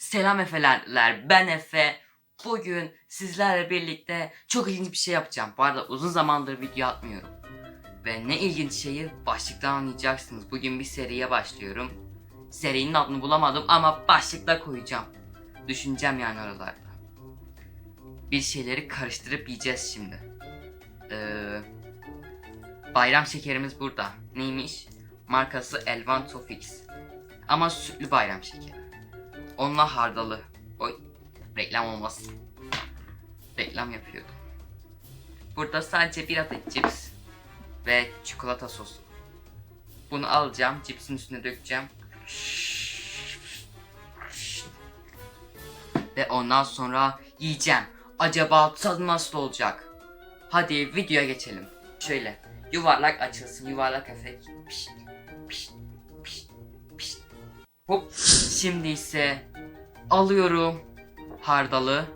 Selam Efe'ler, ben Efe. Bugün sizlerle birlikte çok ilginç bir şey yapacağım. Bu arada uzun zamandır video atmıyorum. Ve ne ilginç şeyi başlıktan anlayacaksınız. Bugün bir seriye başlıyorum. Serinin adını bulamadım ama başlıkla koyacağım. Düşüneceğim yani oralarda. Bir şeyleri karıştırıp yiyeceğiz şimdi. Ee, bayram şekerimiz burada. Neymiş? Markası Elvan Tofix. Ama sütlü bayram şekeri. Onunla hardalı. Oy. Reklam olmasın. Reklam yapıyordum. Burada sadece bir adet cips ve çikolata sosu. Bunu alacağım, cipsin üstüne dökeceğim. Ve ondan sonra yiyeceğim. Acaba tadı nasıl olacak? Hadi videoya geçelim. Şöyle yuvarlak açılsın, yuvarlak efekt. Pişt, pişt, pişt, pişt. Hop. Şimdi ise alıyorum hardalı.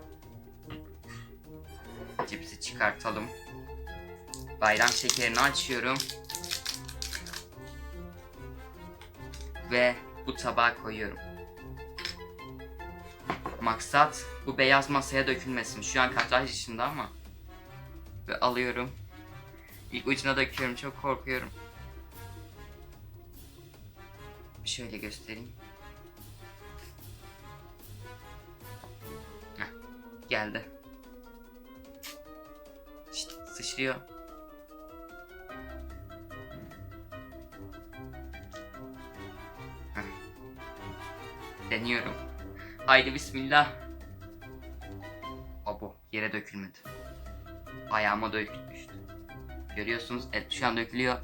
Cipsi çıkartalım. Bayram şekerini açıyorum. Ve bu tabağa koyuyorum. Maksat bu beyaz masaya dökülmesin. Şu an kadraj dışında ama. Ve alıyorum. İlk ucuna döküyorum. Çok korkuyorum. Şöyle göstereyim. Geldi. Şşt, sıçrıyor. Deniyorum. Haydi bismillah. Abo yere dökülmedi. Ayağıma dökülmüştü. Görüyorsunuz evet şu an dökülüyor.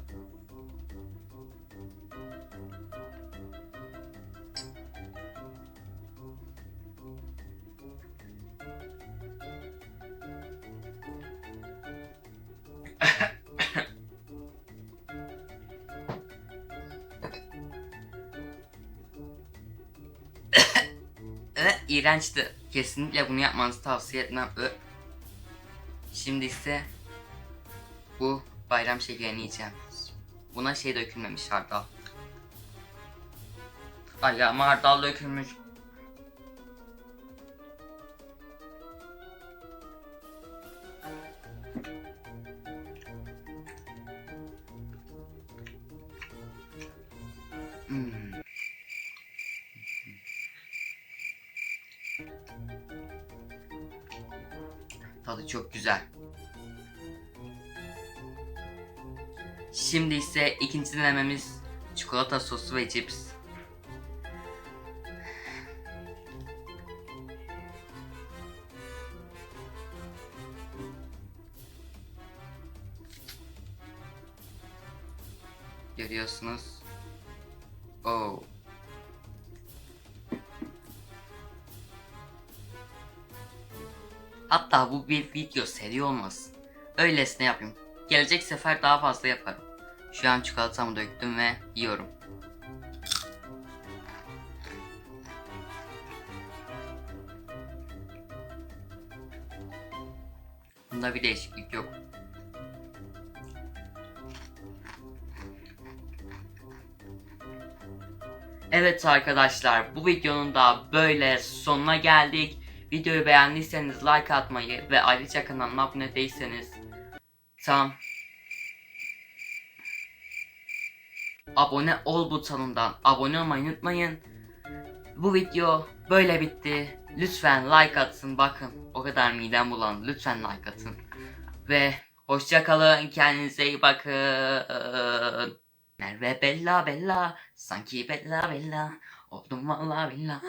Evet, iğrençti. Kesinlikle bunu yapmanızı tavsiye etmem. Şimdi ise bu bayram şekerini yiyeceğim. Buna şey dökülmemiş hardal. Ayağıma hardal dökülmüş. Tadı çok güzel. Şimdi ise ikinci denememiz çikolata sosu ve cips. Görüyorsunuz. Oh. Hatta bu bir video seri olmasın. Öylesine yapayım. Gelecek sefer daha fazla yaparım. Şu an çikolatamı döktüm ve yiyorum. Bunda bir değişiklik yok. Evet arkadaşlar bu videonun da böyle sonuna geldik. Videoyu beğendiyseniz like atmayı ve ayrıca kanalıma abone değilseniz tam abone ol butonundan abone olmayı unutmayın. Bu video böyle bitti. Lütfen like atın bakın o kadar midem bulan lütfen like atın. Ve hoşça kalın kendinize iyi bakın. Merve Bella Bella sanki Bella Bella oldum valla bella.